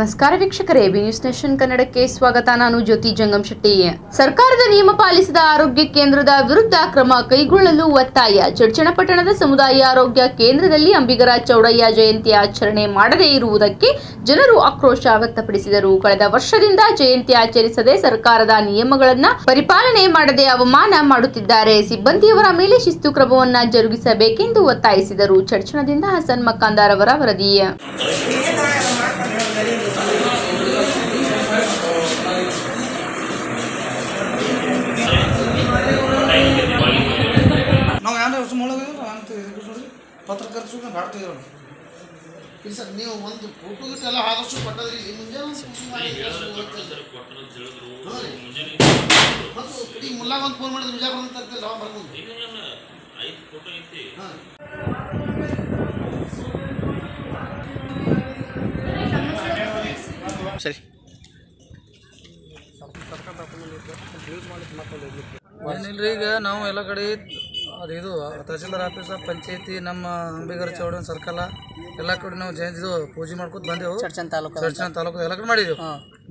ನಮಸ್ಕಾರ ವೀಕ್ಷಕರೇ B news nation ಕನ್ನಡಕ್ಕೆ ಸ್ವಾಗತ. ನಾನು ಜ್ಯೋತಿ ಜಂಗಮ್ ಶೆಟ್ಟಿ. ಸರ್ಕಾರದ ನಿಯಮ ಪಾಲಿಸಿದ ಆರೋಗ್ಯ ಕೇಂದ್ರದ ವಿರುದ್ಧ ಕ್ರಮ ಕೈಗೊಳ್ಳಲು ಒತ್ತಾಯ. ಚರ್ಚಣಪಟ್ಟಣದ ಸಮುದಾಯ ಆರೋಗ್ಯ ಕೇಂದ್ರದಲ್ಲಿ ಅಂಬಿಗರ ಚೌಡಯ್ಯ ಜಯಂತಿ ಆಚರಣೆ ಮಾಡದೇ ಇರುವುದಕ್ಕೆ ಜನರು ಆಕ್ರೋಶ ವ್ಯಕ್ತಪಡಿಸಿದರು. ಕಳೆದ ವರ್ಷದಿಂದ ಜಯಂತಿ ಆಚರಿಸದೆ ಸರ್ಕಾರದ ನಿಯಮಗಳನ್ನ ಪರಿಪಾಲನೆ ಮಾಡದೆ ಅವಮಾನ ಮಾಡುತ್ತಿದ್ದಾರೆ. ಸಿಬ್ಬಂದಿಯವರ ಮೇಲೆ ಶಿಸ್ತು ಕ್ರಮವನ್ನ ಜರುಗಿಸಬೇಕೆಂದು ಒತ್ತಾಯಿಸಿದರು. ಚರ್ಚಣದಿಂದ ಹಸನ್ ಮಕ್ಕಾಂದಾರ್ ಅವರ ವರದಿ. ಪತ್ರಕರ್ತ ಮಾಡ್ತಿದ್ರು ಇಲ್ಲ ಸರ್ ನೀವು ಒಂದು ಫೋಟೋ ಗಿಟ್ಟು ಎಲ್ಲ ಆದಷ್ಟು ಕೊಟ್ಟದ್ರಿ ಈ ಮುಂಜಾನೆ ಈಗ ಮುಲ್ಲಾಗ ಒಂದು ಫೋನ್ ಮಾಡಿದ್ರೆ ಬಿಜಾಪುರ ಅಂತ ಇರ್ತಿಲ್ಲ ಅವ ಬರ್ಬೋದು ಸರಿ. ಏನಿಲ್ರಿ ಈಗ ನಾವು ಎಲ್ಲ ಕಡೆ ಅದು ಇದು ತಹಸೀಲ್ದಾರ್ ಆಫೀಸ ಪಂಚಾಯತಿ ನಮ್ಮ ಅಂಬಿಗರ ಚೌಡನ್ ಸರ್ಕಲ್ ಎಲ್ಲ ಕಡೆ ನಾವು ಜಯಂತಿ ಪೂಜೆ ಮಾಡ್ಕೊತ ಬಂದೆವು. ಚರ್ಚನ್ ತಾಲೂಕು ಚರ್ಚನ್ ತಾಲೂಕು ಎಲ್ಲ ಕಡೆ ಮಾಡಿದೆವು.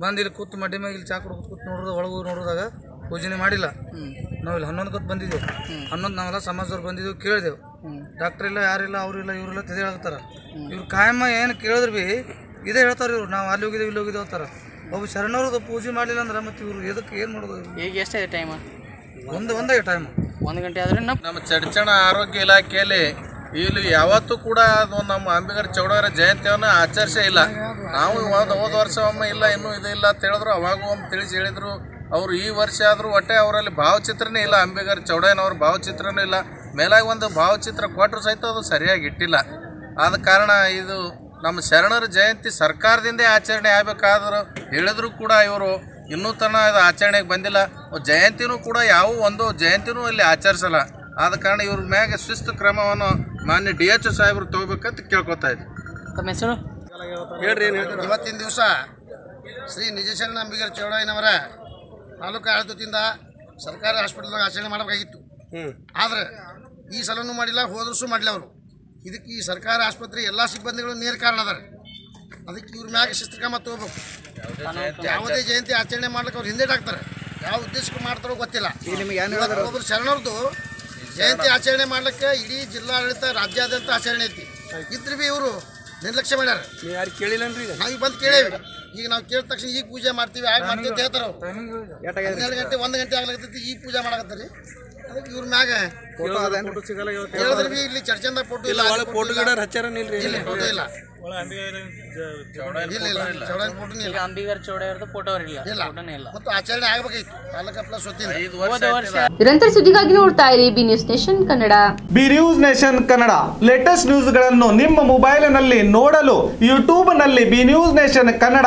ಬಂದು ಇಲ್ಲಿ ಕೂತ್ ಮಡ್ಡಿ ಮ್ಯಾಗ ಇಲ್ಲಿ ಚಾ ಕುಡ್ಕೊತ ಕೂತ್ ನೋಡೋದು ಒಳಗೆ ನೋಡಿದಾಗ ಪೂಜೆನೇ ಮಾಡಿಲ್ಲ. ನಾವು ಇಲ್ಲಿ ಹನ್ನೊಂದು ಕೊತ್ತು ಬಂದಿದ್ದೆವು ಹನ್ನೊಂದು ನಾವೆಲ್ಲ ಸಮಾಜದವ್ರು ಬಂದಿದ್ದೆವು ಕೇಳಿದೆವು. ಡಾಕ್ಟರ್ ಇಲ್ಲ ಯಾರಿಲ್ಲ ಅವ್ರಿಲ್ಲ ಇವರಿಲ್ಲ ತಿದೇ ಹೇಳ್ತಾರ. ಇವ್ರು ಕಾಯಮ್ಮ ಏನು ಕೇಳಿದ್ರು ಬಿ ಇದೇ ಹೇಳ್ತಾರೆ ಇವ್ರು ನಾವು ಅಲ್ಲಿ ಹೋಗಿದ್ದೇವೆ ಇಲ್ಲಿ ಹೋಗಿದ್ದೇವೆ ಅಂತಾರೆ. ಒಬ್ಬ ಶರಣವ್ರದ್ದು ಪೂಜೆ ಮಾಡಲಿಲ್ಲ ಅಂದ್ರೆ ಮತ್ತೆ ಇವ್ರು ಎದಕ್ಕೆ ಏನು ಮಾಡೋದು? ಈಗ ಎಷ್ಟೇ ಟೈಮ್ ಒಂದು ಒಂದೇ ಟೈಮ್ ಒಂದು ಗಂಟೆ ಆದ್ರೆ ನಮ್ಮ ನಮ್ಮ ಚಡ್ಚಣ ಆರೋಗ್ಯ ಇಲಾಖೆಯಲ್ಲಿ ಇಲ್ಲಿ ಯಾವತ್ತೂ ಕೂಡ ಅದು ನಮ್ಮ ಅಂಬಿಗರ ಚೌಡವರ ಜಯಂತಿಯನ್ನು ಆಚರಿಸೇ ಇಲ್ಲ. ನಾವು ಒಂದು ಹೋದ ವರ್ಷ ಒಮ್ಮೆ ಇಲ್ಲ, ಇನ್ನೂ ಇದು ಇಲ್ಲ ಅಂತ ಹೇಳಿದ್ರು. ಅವಾಗೂ ಒಮ್ಮೆ ತಿಳಿಸಿ ಹೇಳಿದ್ರು. ಅವರು ಈ ವರ್ಷ ಆದರೂ ಒಟ್ಟೆ ಅವರಲ್ಲಿ ಭಾವಚಿತ್ರನೇ ಇಲ್ಲ. ಅಂಬಿಗರ ಚೌಡಯ್ಯನವ್ರ ಭಾವಚಿತ್ರನೂ ಇಲ್ಲ. ಮೇಲಾಗಿ ಒಂದು ಭಾವಚಿತ್ರ ಕೊಟ್ಟರು ಸಹಿತ ಅದು ಸರಿಯಾಗಿ ಇಟ್ಟಿಲ್ಲ. ಆದ ಕಾರಣ ಇದು ನಮ್ಮ ಶರಣರ ಜಯಂತಿ ಸರ್ಕಾರದಿಂದೇ ಆಚರಣೆ ಆಗಬೇಕಾದ್ರೂ ಹೇಳಿದ್ರು ಕೂಡ ಇವರು. ಇನ್ನೂ ತನಕ ಅದು ಆಚರಣೆಗೆ ಬಂದಿಲ್ಲ. ಜಯಂತಿನೂ ಕೂಡ ಯಾವ ಒಂದು ಜಯಂತಿನೂ ಇಲ್ಲಿ ಆಚರಿಸಲ್ಲ. ಆದ ಕಾರಣ ಇವ್ರ ಮ್ಯಾಗೆ ಶಿಸ್ತು ಕ್ರಮವನ್ನು ಮಾನ್ಯ ಡಿ ಎಚ್ ಸಾಹೇಬರು ತಗೋಬೇಕಂತ ಕೇಳ್ಕೊತಾ ಇದ್ವಿ. ತಮ್ಮ ಹೆಸರು? ಇವತ್ತಿನ ದಿವಸ ಶ್ರೀ ನಿಜಶರಣ ನಂಬಿಗರ್ ಚೌಡಯ್ಯನವರ ತಾಲೂಕು ಆಡಳಿತದಿಂದ ಸರ್ಕಾರಿ ಹಾಸ್ಪಿಟಲ್ದಾಗ ಆಚರಣೆ ಮಾಡಬೇಕಾಗಿತ್ತು. ಆದ್ರೆ ಈ ಸಲನೂ ಮಾಡಿಲ್ಲ ಹೋದ್ರೂ ಮಾಡಲಿ ಮಾಡಿಲ್ಲ ಅವರು. ಇದಕ್ಕೆ ಈ ಸರ್ಕಾರಿ ಆಸ್ಪತ್ರೆ ಎಲ್ಲ ಸಿಬ್ಬಂದಿಗಳು ನೇರ ಕಾರಣ ಅದಾರ. ಅದಕ್ಕೆ ಇವ್ರ ಮ್ಯಾಗ ಶಿಸ್ತ್ರಕ್ರಮ ತಗೋಬೇಕು. ಯಾವುದೇ ಜಯಂತಿ ಆಚರಣೆ ಮಾಡ್ಲಿಕ್ಕೆ ಅವ್ರು ಹಿಂದೇಟಾಗ್ತಾರೆ ಯಾವ ಉದ್ದೇಶಕ್ಕೆ ಮಾಡ್ತಾರೋ ಗೊತ್ತಿಲ್ಲ. ಒಬ್ಬರು ಶರಣರದು ಜಯಂತಿ ಆಚರಣೆ ಮಾಡ್ಲಿಕ್ಕೆ ಇಡೀ ಜಿಲ್ಲಾಡಳಿತ ರಾಜ್ಯಾದ್ಯಂತ ಆಚರಣೆ ಐತಿ. ಇದ್ರೆ ಬಿ ಇವರು ನಿರ್ಲಕ್ಷ್ಯ ಮಾಡ್ಯಾರ. ಯಾರು ಕೇಳಿಲ್ಲನ್ರಿ ಈಗ? ನಾವು ಬಂದು ಕೇಳೇವಿ. ಈಗ ನಾವು ಕೇಳಿದ ತಕ್ಷಣ ಈಗ ಪೂಜೆ ಮಾಡ್ತೀವಿ ಆಗ ಮಾಡ್ತೀವಿ ಅಂತ ಹೇಳ್ತಾರ ಅವ್ರು. ಹನ್ನೆರಡು ಗಂಟೆ ಒಂದು ಗಂಟೆ ಆಗ್ಲತ್ತೈತಿ ಈಗ ಪೂಜೆ ಮಾಡಕತ್ತಾರೆ. ಅದಕ್ಕೆ ಇವ್ರ ಮ್ಯಾಗ ಫೋಟೋ ಸಿಗಲ್ಲ ಇವತ್ತು ಹೇಳಿದ್ರೆ ಬಿ ಇಲ್ಲಿ ಚರ್ಚೆಂದ ಫೋಟೋ ಇಲ್ಲ ಫೋಟೋ ಗಿಡ ಇಲ್ಲ. ಹಚ್ಚಾರನಿಲ್ರಿ ಇಲ್ಲ. ಫೋಟೋ ಇಲ್ಲ. ಇಲ್ಲ ಇಲ್ಲ ಚೌಡನ್ ಫೋಟೋನೇ ಇಲ್ಲ. ಅಂಬಿಗರ್ ಚೌಡಯ್ಯವ್ರದ್ದು ಫೋಟೋ ಇಲ್ಲ ಇಲ್ಲ. ಫೋಟೋನೇ ಇಲ್ಲ. ಮತ್ತು ಆಚರಣೆ ಆಗಬೇಕಾಗಿತ್ತು. ತಾಲೂಕು ಪ್ಲಸ್ ವತಿಯಿಂದ ವರ್ಷ ನಿರಂತರ ಸುದ್ದಿಗಾಗಿ ನೋಡ್ತಾ ಇರಿ B news nation Kannada. B news nation Kannada. Latest ನ್ಯೂಸ್ಗಳನ್ನು ನಿಮ್ಮ ಮೊಬೈಲ್ನಲ್ಲಿ ನೋಡಲು ಯೂಟ್ಯೂಬ್ನಲ್ಲಿ ಬಿ ನ್ಯೂಸ್ ನೇಷನ್ ಕನ್ನಡ.